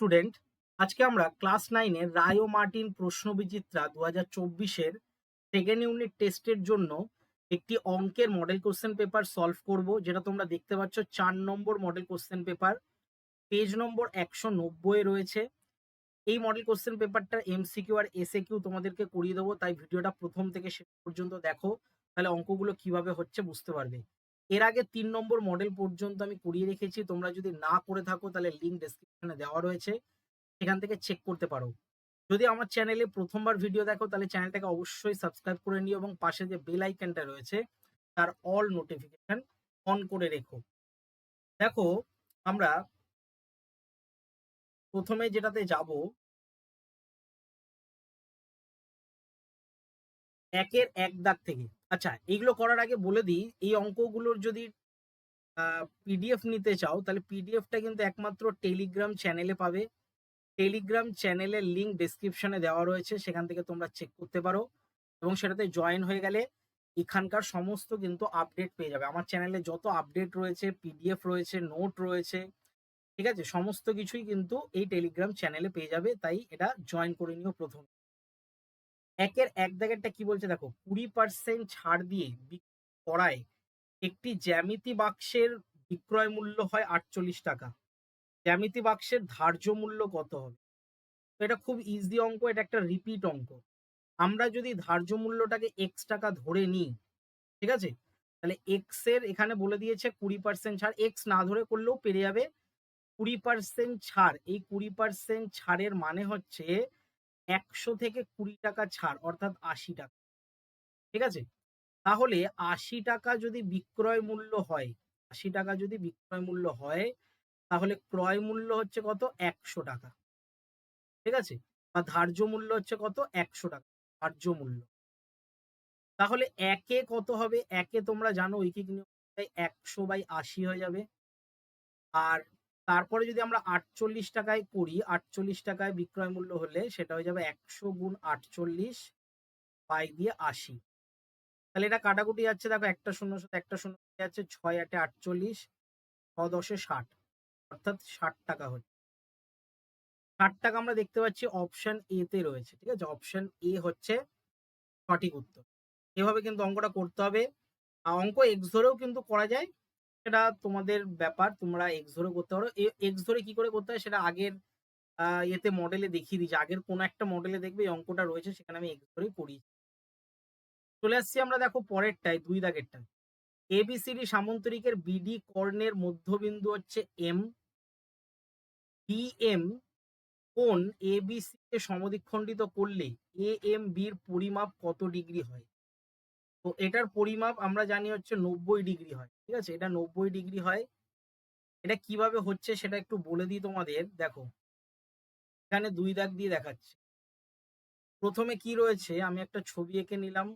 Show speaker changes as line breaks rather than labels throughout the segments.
Student আজকে আমরা class নাইনের রায় ও মার্টিন প্রশ্ন বিচিত্রা দু হাজার চব্বিশের সেকেন্ড ইউনিট টেস্টের জন্য একটি অঙ্কের মডেল কোশ্চেন পেপার সলভ করব, যেটা তোমরা দেখতে পাচ্ছ চার নম্বর মডেল কোশ্চেন পেপার পেজ নম্বর একশো নব্বই রয়েছে। এই মডেল কোশ্চেন পেপারটার এমসিকিউ আর এসএ কিউ তোমাদেরকে করিয়ে দেবো, তাই ভিডিওটা প্রথম থেকে শেষ পর্যন্ত দেখো, তাহলে অঙ্কগুলো কীভাবে হচ্ছে বুঝতে পারবে। এর আগে তিন নম্বর মডেল পর্যন্ত আমি করিয়ে রেখেছি। তোমরা যদি না করে থাকো, তাহলে লিঙ্ক ডেসক্রিপশনে দেওয়া রয়েছে। সেখান থেকে চেক করতে পারো। যদি আমার চ্যানেলে প্রথমবার ভিডিও দেখো, তাহলে চ্যানেলটাকে অবশ্যই সাবস্ক্রাইব করে নিও এবং পাশে যে বেল আইকনটা রয়েছে, তার অল নোটিফিকেশন অন করে রেখো। দেখো, আমরা প্রথমে যেটাতে যাব, একের এক দাগ থেকে। আচ্ছা এইগুলো করার আগে বলে দিই, এই অঙ্কগুলোর যদি পিডিএফ নিতে চাও, তাহলে পিডিএফটা কিন্তু একমাত্র টেলিগ্রাম চ্যানেলে পাবে। টেলিগ্রাম চ্যানেলের লিঙ্ক ডেসক্রিপশনে দেওয়া রয়েছে, সেখান থেকে তোমরা চেক করতে পারো এবং সেটাতে জয়েন হয়ে গেলে এখানকার সমস্ত কিন্তু আপডেট পেয়ে যাবে। আমার চ্যানেলে যত আপডেট রয়েছে পিডিএফ রয়েছে নোট রয়েছে, ঠিক আছে? সমস্ত কিছুই কিন্তু এই টেলিগ্রাম চ্যানেলে পেয়ে যাবে, তাই এটা জয়েন করে নিও প্রথম। একের এক দাগেরটা কি বলছে দেখো? কুড়ি পার্সেন্ট ছাড় দিয়ে করায় একটি জ্যামিতি বাক্সের বিক্রয় মূল্য হয় আটচল্লিশ টাকা। জ্যামিতি বাক্সের ধার্য মূল্য কত হবে? এটা খুব ইজি অঙ্ক, এটা একটা রিপিট অঙ্ক। আমরা যদি ধার্য মূল্যটাকে এক্স টাকা ধরে নিই, ঠিক আছে? তাহলে এক্সের এখানে বলে দিয়েছে কুড়ি পার্সেন্ট ছাড় এক্স না ধরে করলেও পেরে যাবে। কুড়ি পার্সেন্ট ছাড়, এই কুড়ি পার্সেন্ট ছাড়ের মানে হচ্ছে একশো থেকে কুড়ি টাকা ছাড়, অর্থাৎ আশি টাকা। ঠিক আছে? তাহলে আশি টাকা যদি বিক্রয় মূল্য হয়, আশি টাকা যদি বিক্রয় মূল্য হয়, তাহলে ক্রয় মূল্য হচ্ছে কত? একশো টাকা। ঠিক আছে? বা ধার্য মূল্য হচ্ছে কত? একশো টাকা। ধার্য মূল্য। তাহলে একে কত হবে? একে তোমরা জানো, ঐকিক নিয়ম একশো বাই আশি হয়ে যাবে। আর তারপরে যদি আমরা আটচল্লিশ টাকায় করি, আটচল্লিশ টাকায় বিক্রয় মূল্য হলে সেটা হয়ে যাবে একশো গুণ আটচল্লিশ বাই দিয়ে আশি। তাহলে এটা কাটাকুটি যাচ্ছে, দেখো একটা শূন্য সাথে একটা শূন্য যাচ্ছে, ছয় আটে আটচল্লিশ, ছ দশে ষাট, অর্থাৎ ষাট টাকা হচ্ছে। ষাট টাকা আমরা দেখতে পাচ্ছি অপশন এ তে রয়েছে, ঠিক আছে? অপশন এ হচ্ছে সঠিক উত্তর। এভাবে কিন্তু অঙ্কটা করতে হবে। অঙ্ক এক্স ধরেও কিন্তু করা যায়। সেটা তোমাদের ব্যাপার, তোমরা এক্স ধরে করতে পারো। এক্স ধরে কি করে করতে হয় সেটা আগের এতে মডেলে দেখিয়ে দিয়েছি আগের কোনো একটা মডেলে দেখবে এই অঙ্কটা রয়েছে, সেখানে আমি এক্স ধরেই করি চলে আসছি আমরা দেখো পরেরটায়, দুই দাগেরটা এবিসিডি সামন্তরিকের বিডি কর্ণের মধ্যবিন্দু হচ্ছে এম বিএম কোন এবিসি কে সমদ্বিখণ্ডিত করলে এ এম বির পরিমাপ কত ডিগ্রি হয়? তো এটার পরিমাপ আমরা জানি হচ্ছে নব্বই ডিগ্রি হয়, ঠিক আছে? এটা নব্বই ডিগ্রি হয়। এটা কীভাবে হচ্ছে সেটা একটু বলে দিই তোমাদের। দেখো। এখানে দুই দাগ দিয়ে দেখাচ্ছে। প্রথমে কি রয়েছে? আমি একটা ছবি এঁকে নিলাম।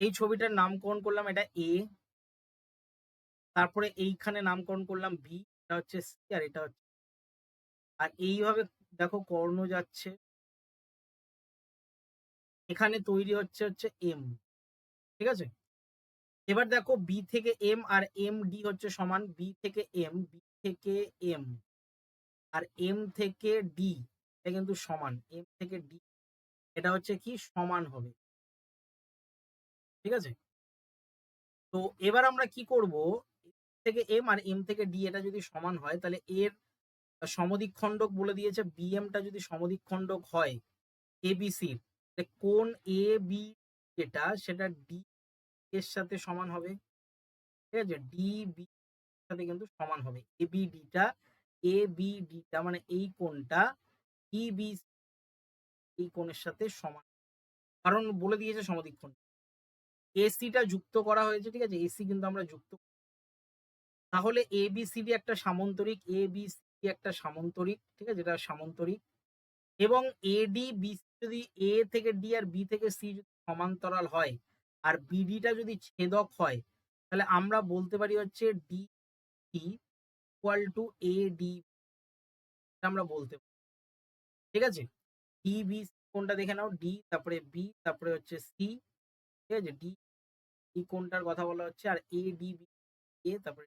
এই ছবিটার নামকরণ করলাম এটা এ তারপরে এইখানে নামকরণ করলাম বি এটা হচ্ছে সি আর এটা হচ্ছে আর এইভাবে দেখো কর্ণ যাচ্ছে। এখানে তৈরি হচ্ছে হচ্ছে এম ঠিক আছে? এবার দেখো বি থেকে এম আর এম ডি হচ্ছে সমান বি থেকে এম বি থেকে এম আর এম থেকে ডি এটা কিন্তু সমান এম থেকে ডি এটা হচ্ছে কি? সমান হবে। ঠিক আছে? তো এবার আমরা কি করব? থেকে এম আর এম থেকে ডি এটা যদি সমান হয়, তাহলে এর সমদিক খণ্ডক বলে দিয়েছে বিএমটা যদি সমদিক খণ্ডক হয় এবিসির কোন এ বি যেটা, সেটা ডি এর সাথে সমান হবে। ঠিক আছে? ডি বি সাথে কিন্তু সমান হবে। এ বি ডিটা এ বি ডিটা মানে এই কোণটা ই বি এই কোণের সাথে সমান। কারণ বলে দিয়েছে সমদিকখণ্ড এসিটা যুক্ত করা হয়েছে, ঠিক আছে? এসি কিন্তু আমরা যুক্ত তাহলে এ বি সি ডি একটা সামন্তরিক এ বি সি একটা সামন্তরিক, ঠিক আছে? এটা সামন্তরিক। এবং এডি বি যদি এ থেকে ডি আর বি থেকে সি যদি সমান্তরাল হয়, আর বিডিটা যদি ছেদক হয়, তাহলে আমরা বলতে পারি হচ্ছে D equal to A D আমরা বলতে পারি। ঠিক আছে? ডি বি কোনটা দেখে নাও? ডি তারপরে বি তারপরে হচ্ছে সি ঠিক আছে? ডি ই কোনটার কথা বলা হচ্ছে? আর এ ডি বি এ তারপরে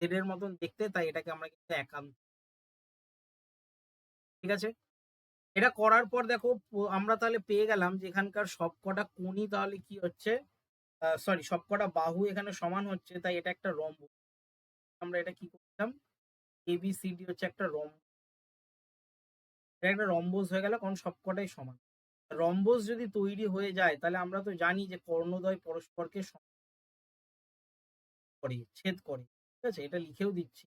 এর মতন দেখতে, তাই এটাকে আমরা কিন্তু একান্ত ঠিক আছে? এটা করার পর দেখো আমরা তাহলে পেয়ে গেলাম যে এখানকার সবকটা কোণই তাহলে কি হচ্ছে? সরি সবকটা বাহু এখানে সমান হচ্ছে, তাই এটা একটা রম্ব। আমরা এটা কি করলাম? এবিসিডি হচ্ছে একটা রম্ব। এটা একটা রম্বস হয়ে গেল, কারণ সবকটাই সমান। রম্বস যদি তৈরি হয়ে যায়, তাহলে আমরা তো জানি যে কর্ণদ্বয় পরস্পরকে করে, ছেদ করে। ঠিক আছে? এটা লিখেও দিচ্ছি।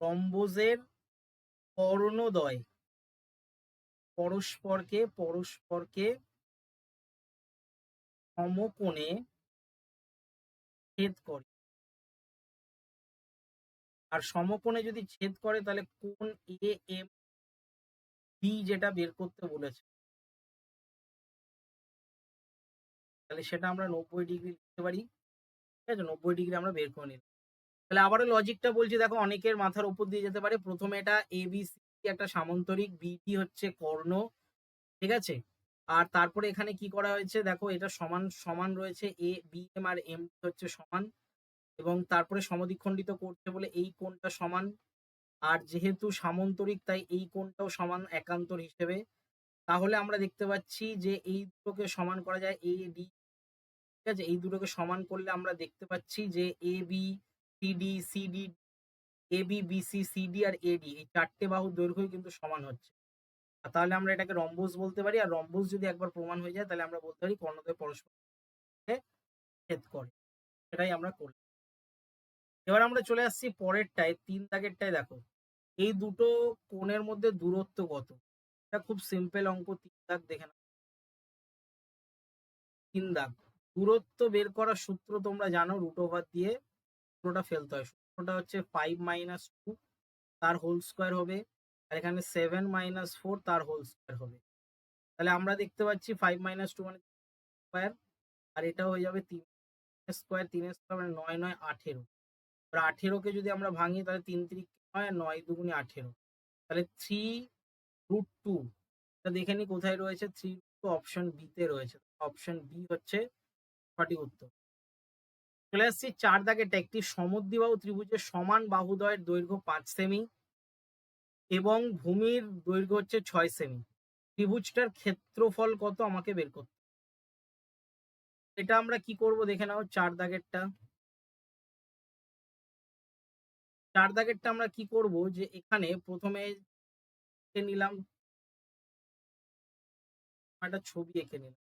রম্বসের কর্ণদ্বয় পরস্পরকে পরস্পরকে সমকোণে ছেদ করে। আর সমকোণে যদি ছেদ করে, তাহলে কোণ এ এম বি যেটা বের করতে বলেছে। তাহলে সেটা আমরা নব্বই ডিগ্রি লিখতে পারি। ঠিক আছে? নব্বই ডিগ্রি আমরা বের করে নিলাম। তাহলে আবারও লজিকটা বলছি, দেখো, অনেকের মাথার উপর দিয়ে যেতে পারে। প্রথমে এটা এ বি সি একটা সামান্তরিক বিটি হচ্ছে কর্ণ, ঠিক আছে? আর তারপরে এখানে কি করা হয়েছে? দেখো, এটা সমান সমান রয়েছে এ বি এম আর এম হচ্ছে সমান এবং তারপরে সমদ্বিখণ্ডিত করছে বলে এই কোণটা সমান। আর যেহেতু সামান্তরিক, তাই এই কোণটাও সমান একান্তর হিসেবে। তাহলে আমরা দেখতে পাচ্ছি যে এই দুটোকে সমান করা যায় এ ডি ঠিক আছে? এই দুটোকে সমান করলে আমরা দেখতে পাচ্ছি যে A B C D CD CD A B BC CD R AD এই চারটে বাহুর দৈর্ঘ্যই কিন্তু সমান হচ্ছে। তাহলে আমরা এটাকে রম্বস বলতে পারি, আর রম্বস যদি একবার প্রমাণ হয়ে যায় তাহলে আমরা বলতে পারি কর্ণদ্বয় পরস্পর ছেদ করে। সেটাই আমরা করি এবার আমরা চলে আসছি পরেরটায়, তিন দাগেরটায় দেখো। এই দুটো কোণের মধ্যে দূরত্ব কত? এটা খুব সিম্পল অঙ্ক, তিন দাগ দেখে নাও। তিন দাগ। দূরত্ব বের করার সূত্র তোমরা জানো রুট ওভার দিয়ে পুরোটা ফেলতে হয়। সূত্রটা হচ্ছে ফাইভ মাইনাস টু তার হোল স্কোয়ার হবে। আর এখানে সেভেন মাইনাস ফোর তার হোল স্কোয়ার হবে। তাহলে আমরা দেখতে পাচ্ছি ফাইভ মাইনাস টু মানে স্কোয়ার আর এটা হয়ে যাবে তিন স্কোয়ার তিন স্কোয়ার মানে নয় নয় আঠেরো। এবার আঠেরোকে যদি আমরা ভাঙি, তাহলে তিন তিরিক নয় নয় দুগুনি আঠেরো। তাহলে থ্রি রুট টু এটা দেখে নি কোথায় রয়েছে? থ্রি টু অপশন বিতে রয়েছে। অপশন বি হচ্ছে সঠিক উত্তর। চলে আসছি চার দাগেরটা একটি সমদ্বিবাহু ত্রিভুজের সমান বাহুদয়ের দৈর্ঘ্য পাঁচ সেমি এবং ভূমির দৈর্ঘ্য হচ্ছে ছয় সেমি। ত্রিভুজটার ক্ষেত্রফল কত আমাকে বের করতে এটা আমরা কি করব দেখে নাও চার দাগেরটা। চার দাগেরটা আমরা কি করব যে এখানে প্রথমে নিলাম একটা ছবি এঁকে নিলাম।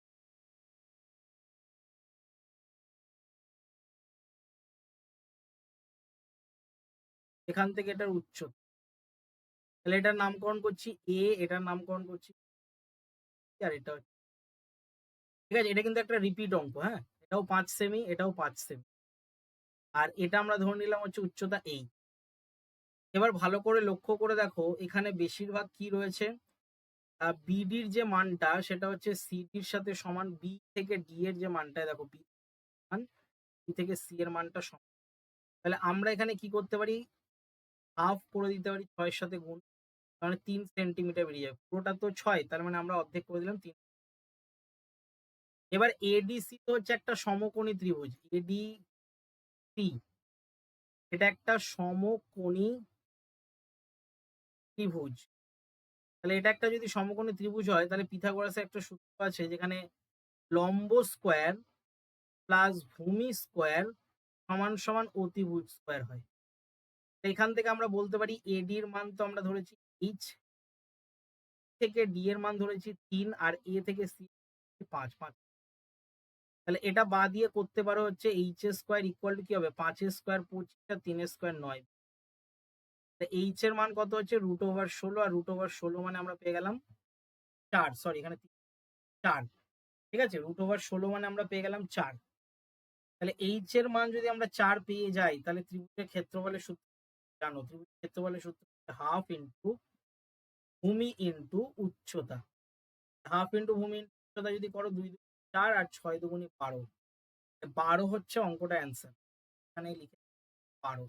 এখান থেকে এটার উচ্চতা তাহলে এটার নামকরণ করছি এ এটার নামকরণ করছি আর এটা ঠিক আছে, এটা কিন্তু একটা রিপিট অঙ্ক হ্যাঁ? এটাও পাঁচ সেমি এটাও পাঁচ সেমি আর এটা আমরা ধরে নিলাম হচ্ছে উচ্চতা এই এবার ভালো করে লক্ষ্য করে দেখো, এখানে বেশিরভাগ কি রয়েছে? বিডির যে মানটা, সেটা হচ্ছে সিডির সাথে সমান বি থেকে ডি এর যে মানটা দেখো বি থেকে সি এর মানটা সমান। তাহলে আমরা এখানে কি করতে পারি? হাফ করে দিতে পারি ছয়ের সাথে গুণ মানে তিন সেন্টিমিটার বেরিয়ে যাবে। পুরোটা তো ছয়, তার মানে আমরা অর্ধেক করে দিলাম তিন। এবার এডিসি তো হচ্ছে একটা সমকোণী ত্রিভুজ এডি সি এটা একটা সমকোণী ত্রিভুজ। তাহলে এটা একটা যদি সমকোণী ত্রিভুজ হয়, তাহলে পিথাগোরাসের একটা সূত্র আছে যেখানে লম্ব স্কোয়ার প্লাস ভূমি স্কোয়ার সমান সমান অতিভুজ স্কোয়ার হয়। এখান থেকে আমরা বলতে পারি এডি এর মান তো আমরা ধরেছি এইচ থেকে ডি এর মান ধরেছি তিন আর এ থেকে সি পাঁচ পাঁচ। তাহলে এটা বা দিয়ে করতে পারো হচ্ছে এইচ এর স্কোয়ার ইকুয়াল টু কি হবে? পাঁচের স্কোয়ার পঁচিশ আর তিনের স্কোয়ার নয়। এইচ এর মান কত হচ্ছে? রুট ওভার ষোলো আর রুট ওভার ষোলো মানে আমরা পেয়ে গেলাম চার। সরি এখানে তিন- চার। ঠিক আছে? রুট ওভার ষোলো মানে আমরা পেয়ে গেলাম চার। তাহলে এইচ এর মান যদি আমরা চার পেয়ে যাই, তাহলে ত্রিভুজের ক্ষেত্রফলের সূত্র জানো ত্রিভুজের ক্ষেত্রফলের সূত্র হাফ ইন্টু ভূমি ইন্টু উচ্চতা। হাফ ইন্টু ভূমি উচ্চতা যদি করো দুই চার আর ছয় দুগুণে বারো। বারো হচ্ছে অঙ্কটা অ্যান্সার এখানে লিখে বারো।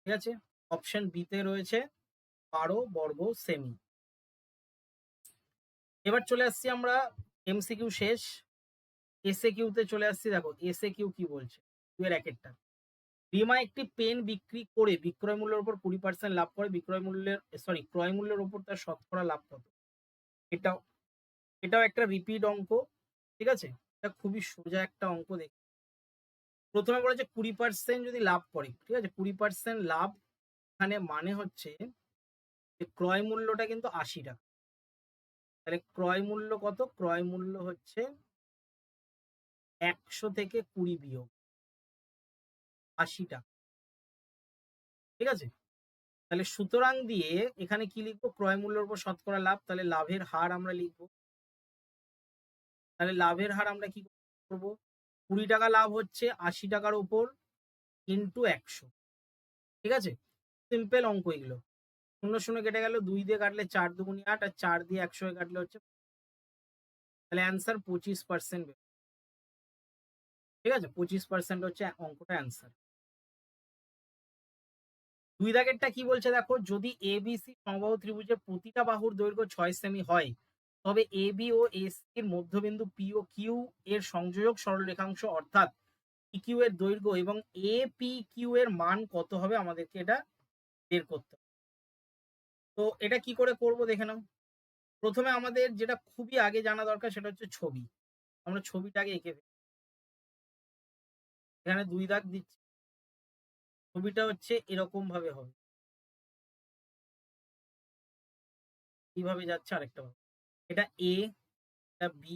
ঠিক আছে? অপশন বিতে রয়েছে বারো বর্গ সেমি এবার চলে আসছি আমরা এমসিকিউ শেষ। এসএ কিউতে চলে আসছি, দেখো এসএ কিউ কি বলছে? দুয়ের একেরটা রিমা একটি পেন বিক্রি করে বিক্রয় মূল্যের উপর কুড়ি পার্সেন্ট লাভ করে, বিক্রয় মূল্যের সরি ক্রয় মূল্যের উপর তার শতকরা লাভ কত? এটাও এটাও একটা রিপিট অঙ্ক, ঠিক আছে? এটা খুবই সোজা একটা অঙ্ক দেখ। প্রথমে বলেছে কুড়ি পার্সেন্ট যদি লাভ করে, ঠিক আছে? কুড়ি পার্সেন্ট লাভ এখানে মানে হচ্ছে যে ক্রয় মূল্যটা কিন্তু আশি টাকা। তাহলে ক্রয় মূল্য কত? ক্রয় মূল্য হচ্ছে একশো থেকে কুড়ি বিয়োগ। আশি ঠিক আছে? তাহলে সুতরাং দিয়ে এখানে কি লিখব? ক্রয় মূল্যের উপর শতকরা লাভ, তাহলে লাভের হার আমরা লিখব। তাহলে লাভের হার আমরা কি করব? কুড়ি টাকা লাভ হচ্ছে আশি টাকার উপর ইন্টু একশো। ঠিক আছে? সিম্পল অঙ্ক এগুলো। শূন্য শূন্য কেটে গেল, দুই দিয়ে কাটলে চার দুগুনি আট, আর চার দিয়ে একশো কাটলে হচ্ছে তাহলে অ্যান্সার পঁচিশ পার্সেন্ট ঠিক আছে? পঁচিশ পার্সেন্ট হচ্ছে অঙ্কটা অ্যান্সার দুই দাগেরটা কি বলছে দেখো? যদি এ বি সি সমবাহু ত্রিভুজের প্রতিটা বাহুর দৈর্ঘ্য ছয় সেমি হয়, তবে এ বি ও এস এর মধ্যবিন্দু পি ও কিউ এর সংযোজক সরলরেখাংশ অর্থাৎ কিউ এর দৈর্ঘ্য এবং এ পি কিউ এর মান কত হবে আমাদেরকে এটা বের করতে হবে। তো এটা কি করে করব দেখে নাও। প্রথমে আমাদের যেটা খুবই আগে জানা দরকার সেটা হচ্ছে ছবি। আমরা ছবিটাকে এঁকে ফেলি। এখানে দুই দাগ দিচ্ছি। ছবিটা হচ্ছে এরকম ভাবে হবে। কীভাবে যাচ্ছে আরেকটা এটা এ এটা বি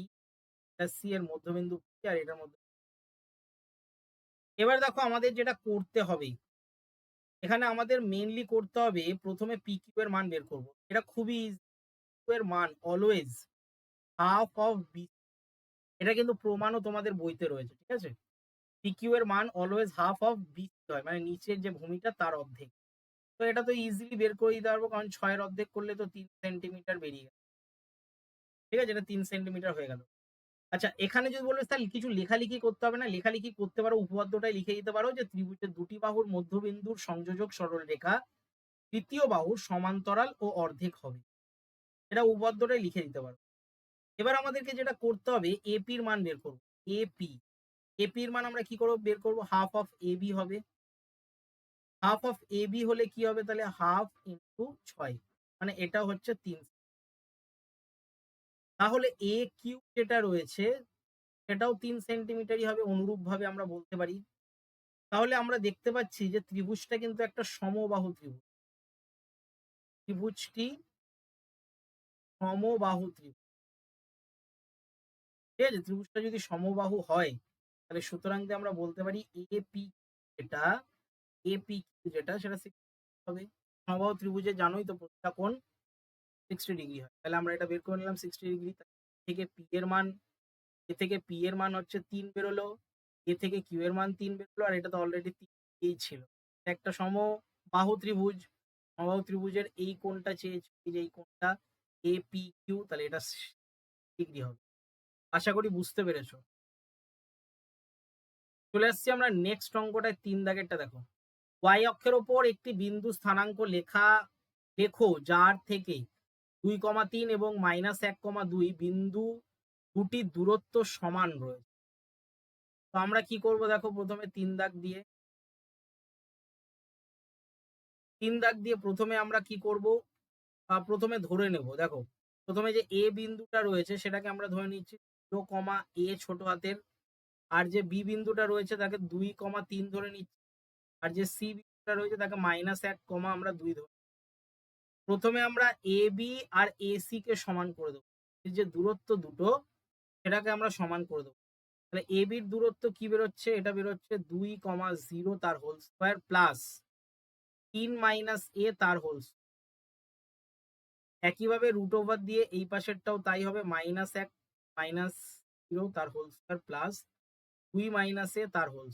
এটা সি এর মধ্যবিন্দু আর এটার মধ্যে এবার দেখো আমাদের যেটা করতে হবে। এখানে আমাদের মেইনলি করতে হবে প্রথমে পি কিউ এর মান বের করব। এটা খুবই এর মান অলওয়েজ হাফ অফ বি এটা কিন্তু প্রমাণও তোমাদের বইতে রয়েছে, ঠিক আছে? পি কিউ এর মান অলওয়েজ হাফ অফ বি হয় মানে নিচের যে ভূমিটা তার অর্ধেক। তো এটা তো ইজিলি বের করে দিতে পারব, কারণ ছয়ের অর্ধেক করলে তো তিন সেন্টিমিটার বেরিয়ে গেল। ঠিক আছে? এটা তিন সেন্টিমিটার হয়ে গেল। আচ্ছা এখানে যদি বলিস তাহলে কিছু লেখালেখি করতে হবে না? লেখালেখি করতে পারো, উপপাদ্যটাই লিখে দিতে পারো যে ত্রিভুজের দুটি বাহুর মধ্যবিন্দুর সংযোজক সরল রেখা, তৃতীয় বাহুর সমান্তরাল ও অর্ধেক হবে। এটা উপপাদ্যটাই লিখে দিতে পারো। এবার আমাদেরকে যেটা করতে হবে এপির মান বের করব। এপি এপির মান আমরা কি করব? বের করব হাফ অফ এবি হবে। হাফ অফ এবি হলে কি হবে তাহলে? হাফ ইন্টু ছয়। মানে এটা হচ্ছে তিন। তাহলে এ কিউ যেটা রয়েছে, সেটাও তিন সেন্টিমিটারই হবে অনুরূপ ভাবে আমরা বলতে পারি। তাহলে আমরা দেখতে পাচ্ছি যে ত্রিভুজটা কিন্তু একটা সমবাহু ত্রিভুজ। ত্রিভুজটি সমবাহু ত্রিভুজ। ঠিক আছে? ত্রিভুজটা যদি সমবাহু হয় তাহলে সুতরাং আমরা বলতে পারি এ পি যেটা এ পি যেটা, সেটা হবে। সমবাহু ত্রিভুজে জানোই তো প্রতিটা সিক্সটি ডিগ্রি হয়। তাহলে আমরা এটা বের করে নিলাম সিক্সটি ডিগ্রি থেকে পি এর মান এ থেকে পি এর মান হচ্ছে তিন বেরোলো এ থেকে কিউ এর মান তিন বেরোলো, আর এটা তো অলরেডি তিন ছিল। একটা সমবাহু ত্রিভুজ, সমবাহু ত্রিভুজের এই কোণটা চেয়েছি যে এই কোণটা এ পি কিউ তাহলে এটা ডিগ্রি হবে। আশা করি বুঝতে পেরেছ। চলে আসছি আমরা নেক্সট অঙ্কটায়, তিন দাগেরটা দেখো। ওয়াই অক্ষের ওপর একটি বিন্দু স্থানাঙ্ক লেখা, লেখো, যার থেকে দুই কমা তিন এবং মাইনাস এক কমা দুই বিন্দু দুটির দূরত্ব সমান রয়েছে। তো আমরা কি করব দেখো প্রথমে তিন দাগ দিয়ে? তিন দাগ দিয়ে প্রথমে আমরা কি করব? প্রথমে ধরে নেব, দেখো। প্রথমে যে এ বিন্দুটা রয়েছে, সেটাকে আমরা ধরে নিচ্ছি কমা এ ছোট হাতের। আর যে বি বিন্দুটা রয়েছে তাকে দুই কমা তিন ধরে নিচ্ছি। আর যে সি বিন্দুটা রয়েছে তাকে মাইনাস এক কমা আমরা দুই ধরে প্রথমে আমরা A B R A C K সমান করে দেবো। যে দূরত্ব দুটো, সেটাকে আমরা সমান করে দেবো। তাহলে এ বির দূরত্ব কি বেরোচ্ছে? এটা বেরোচ্ছে দুই কমা জিরো তার হোল স্কোয়ার প্লাস তিন মাইনাস এ তার হোল একইভাবে রুট ওভার দিয়ে এই পাশেরটাও তাই হবে মাইনাস এক মাইনাস জিরো তার হোল স্কোয়ার প্লাস দুই মাইনাস তার হোল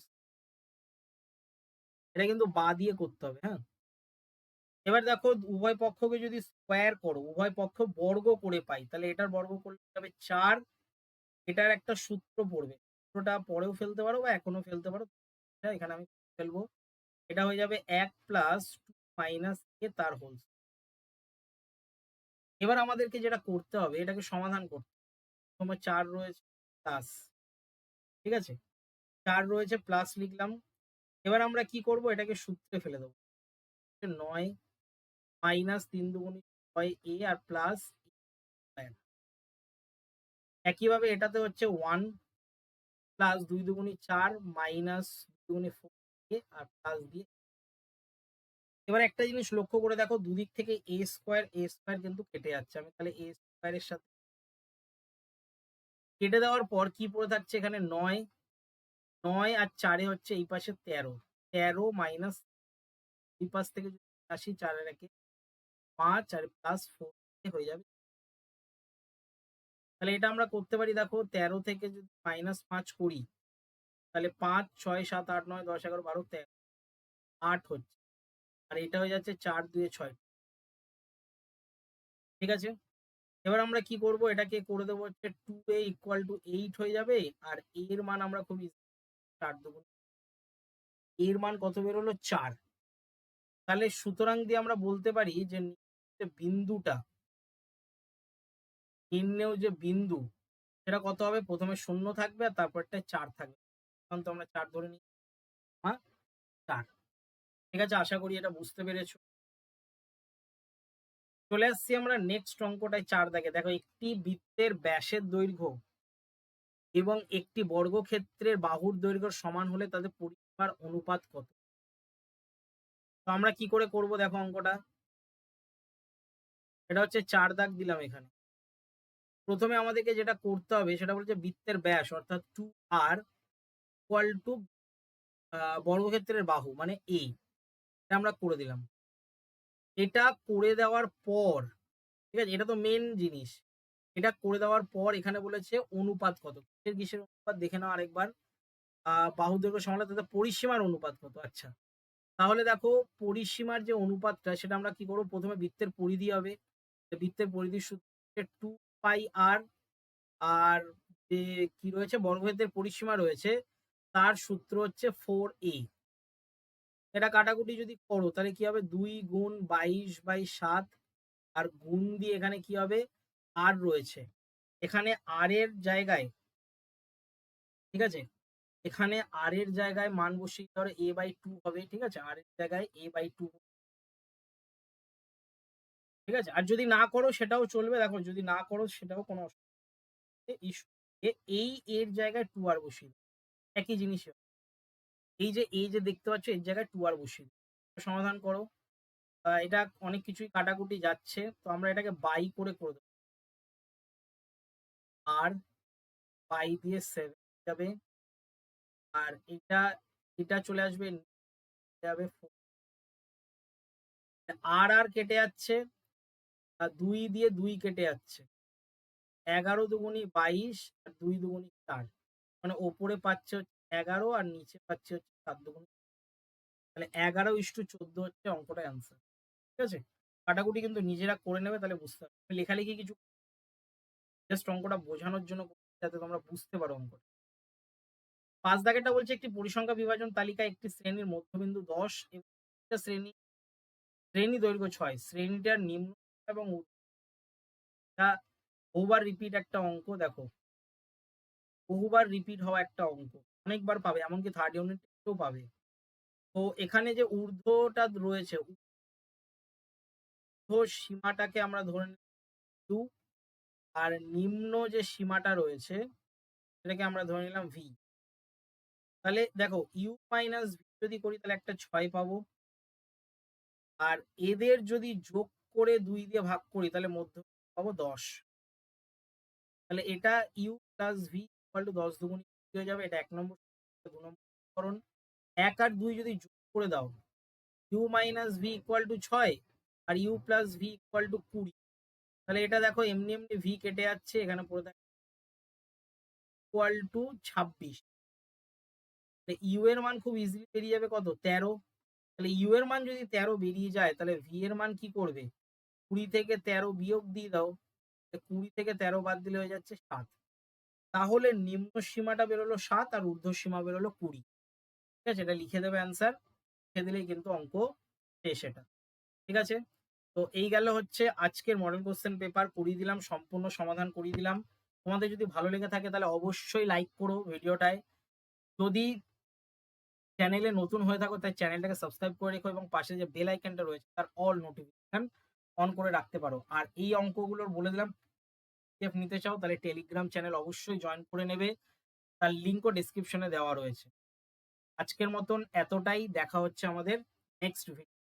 এটা কিন্তু বা দিয়ে করতে হবে হ্যাঁ? এবার দেখো উভয় পক্ষকে যদি স্কোয়ার করো, উভয় পক্ষ বর্গ করে পাই, তাহলে এটার বর্গ করলে যাবে চার। এটার একটা সূত্র পড়বে। সূত্রটা পরেও ফেলতে পারো বা এখনও ফেলতে পারো। এটা এখানে আমি ফেলব। এটা হয়ে যাবে এক প্লাস টু মাইনাস এ তার হোল এবার আমাদেরকে যেটা করতে হবে, এটাকে সমাধান করতে হবে। তোমার চার রয়েছে প্লাস ঠিক আছে? চার রয়েছে প্লাস লিখলাম। এবার আমরা কি করব? এটাকে সূত্রে ফেলে দেবো। নয় মাইনাস তিন দুগুণি ছয় এ আর প্লাস একইভাবে এটাতে হচ্ছে ওয়ান প্লাস দুই দুগুণি চার মাইনাস দুগুণি ফোর এ আর প্লাস দিয়ে এবার একটা জিনিস লক্ষ্য করে দেখো, দুদিক থেকে এ স্কোয়ার এ স্কোয়ার কিন্তু কেটে যাচ্ছে। আমি তাহলে এ স্কোয়ারের সাথে কেটে দেওয়ার পর কি পড়ে থাকছে এখানে? নয়। নয় আর চারে হচ্ছে এই পাশে তেরো। তেরো মাইনাস এই পাশ থেকে আসি চারের একে পাঁচ আর প্লাস ফোর হয়ে যাবে। তাহলে এটা আমরা করতে পারি, দেখো, তেরো থেকে যদি মাইনাস পাঁচ করি, তাহলে পাঁচ, ছয়, সাত, আট, নয়, দশ, এগারো, বারো, তেরো, আট হচ্ছে। আর এটা হয়ে যাচ্ছে চার, দুয়ে ছয়। ঠিক আছে? এবার আমরা কি করব? এটাকে করে দেবো হচ্ছে two A equal to eight হয়ে যাবে। আর এর মান আমরা খুব চার দেবো। এর মান কত বেরোলো? চার। তাহলে সুতরাং দিয়ে আমরা বলতে পারি যে বিন্দুটা, নিম্নেও যে বিন্দু, সেটা কত হবে? প্রথমে শূন্য থাকবে আর তারপরটা চার থাকবে। তো আমরা চার ধরে নিই। হ্যাঁ? চার। ঠিক আছে? আশা করি এটা বুঝতে পেরেছ। চলে আসছি আমরা নেক্সট অঙ্কটায় চার দেখে দেখো একটি বৃত্তের ব্যাসের দৈর্ঘ্য এবং একটি বর্গক্ষেত্রের বাহুর দৈর্ঘ্য সমান হলে তাদের পরিমার অনুপাত কত? তো আমরা কি করে করব দেখো অঙ্কটা? এটা হচ্ছে চার দাগ দিলাম এখানে। প্রথমে আমাদেরকে যেটা করতে হবে, সেটা বলছে বৃত্তের ব্যাস, অর্থাৎ টু আর ইকুয়াল টু বর্গক্ষেত্রের বাহু মানে এ এটা আমরা করে দিলাম। এটা করে দেওয়ার পর, ঠিক আছে? এটা তো মেন জিনিস। এটা করে দেওয়ার পর এখানে বলেছে অনুপাত কত? কিসের কিসের অনুপাত? দেখে নাও আরেকবার। আহ বাহু দৈর্ঘ্য সমান তাদের পরিসীমার অনুপাত কত? আচ্ছা। তাহলে দেখো, পরিসীমার যে অনুপাতটা, সেটা আমরা কি করব? প্রথমে বৃত্তের পরিধি হবে। বৃত্তের পরিধির সূত্র টু পাই আর আর যে কি রয়েছে? বর্গক্ষেত্রের পরিসীমা রয়েছে, তার সূত্র হচ্ছে ফোর এ এটা কাটাকুটি যদি করো তাহলে কি হবে দুই গুণ বাইশ বাই সাত আর গুণ দিয়ে এখানে কি হবে আর রয়েছে এখানে আর এর জায়গায় ঠিক আছে এখানে আর এর জায়গায় মান বসিয়ে ধরো এ বাই টু হবে ঠিক আছে আর এর জায়গায় এ বাই টু ঠিক আছে আর যদি না করো সেটাও চলবে দেখো যদি না করো সেটাও কোনো ইস্যু এই এর জায়গায় টু আর বসিয়ে একই জিনিস এই যে এই যে দেখতে পাচ্ছ এর জায়গায় টু আর বসিয়ে সমাধান করো। এটা অনেক কিছুই কাটাকুটি যাচ্ছে, তো আমরা এটাকে বাই করে করে দেবো। আর বাই দিয়ে সেভেন যাবে। আর এটা এটা চলে আসবে, যাবে আর আর কেটে যাচ্ছে, আর দুই দিয়ে দুই কেটে যাচ্ছে। এগারো দুগুনি বাইশ, আর দুই দুগুনি চার। মানে ওপরে পাচ্ছে এগারো আর নিচে পাচ্ছে হচ্ছে সাত তাহলে এগারো ইস্টু চোদ্দ হচ্ছে অঙ্কটা অ্যান্সার ঠিক আছে? কাটাকুটি কিন্তু নিজেরা করে নেবে তাহলে বুঝতে পারবে। লেখালেখি কিছু জাস্ট অঙ্কটা বোঝানোর জন্য যাতে তোমরা বুঝতে পারো অঙ্কটা। পাঁচ দাগেরটা বলছে একটি পরিসংখ্যা বিভাজন তালিকায় একটি শ্রেণির মধ্যবিন্দু দশ এবং শ্রেণি শ্রেণি দৈর্ঘ্য ছয়। শ্রেণীটার নিম্ন এবং বহুবার রিপিট একটা অঙ্ক দেখো। বহুবার রিপিট হওয়া একটা অঙ্ক। অনেকবার পাবে, এমনকি থার্ড ইউনিটেও পাবে। তো এখানে যে ঊর্ধ্বটা রয়েছে, ঊর্ধ্ব সীমাটাকে আমরা ধরে টু আর নিম্ন যে সীমাটা রয়েছে, সেটাকে আমরা ধরে নিলাম ভি তাহলে দেখো ইউ মাইনাস ভি যদি করি, তাহলে একটা ছয় পাবো। আর এদের যদি যোগ করে দুই দিয়ে ভাগ করি, তাহলে মধ্য পাবো দশ। তাহলে এটা U plus V equal to দশ দুগুণ হয়ে যাবে, এটা এক নম্বর দু এক আর দুই যদি যোগ করে দাও U minus V equal to ছয় আর U plus V equal to কুড়ি, তাহলে এটা দেখো এমনি এমনি ভি কেটে যাচ্ছে, এখানে পড়ে থাকে ইকুয়াল টু ছাব্বিশ। ইউ এর মান খুব ইজিলি বেরিয়ে যাবে কত? তেরো। তাহলে ইউ এর মান যদি তেরো বেরিয়ে যায়, তাহলে ভি এর মান কি করবে? কুড়ি থেকে তেরো বিয়োগ দিয়ে দাও কুড়ি থেকে তেরো বাদ দিলে হয়ে যাচ্ছে সাত। তাহলে নিম্ন সীমাটা বেরোলো সাত আর ঊর্ধ্ব সীমা বেরোলো কুড়ি। ঠিক আছে? এটা লিখে দেবে অ্যান্সার লিখে দিলেই কিন্তু অঙ্ক শেষ এটা। ঠিক আছে? তো এই গেল হচ্ছে আজকের মডেল কোশ্চেন পেপার করিয়ে দিলাম, সম্পূর্ণ সমাধান করিয়ে দিলাম। তোমাদের যদি ভালো লেগে থাকে তাহলে অবশ্যই লাইক করো ভিডিওটায়। যদি চ্যানেলে নতুন হয়ে থাকো তাই চ্যানেলটাকে সাবস্ক্রাইব করে রেখো এবং পাশে যে বেল আইকনটা রয়েছে, তার অল নোটিফিকেশন অন করে রাখতে পারো। আর এই অঙ্কগুলোর বলে দিলাম পিডিএফ নিতে চাও, তাহলে টেলিগ্রাম চ্যানেল অবশ্যই জয়েন করে নেবে। তার লিঙ্কও ডিসক্রিপশনে দেওয়া রয়েছে। আজকের মতন এতটাই। দেখা হচ্ছে আমাদের নেক্সট ভিডিও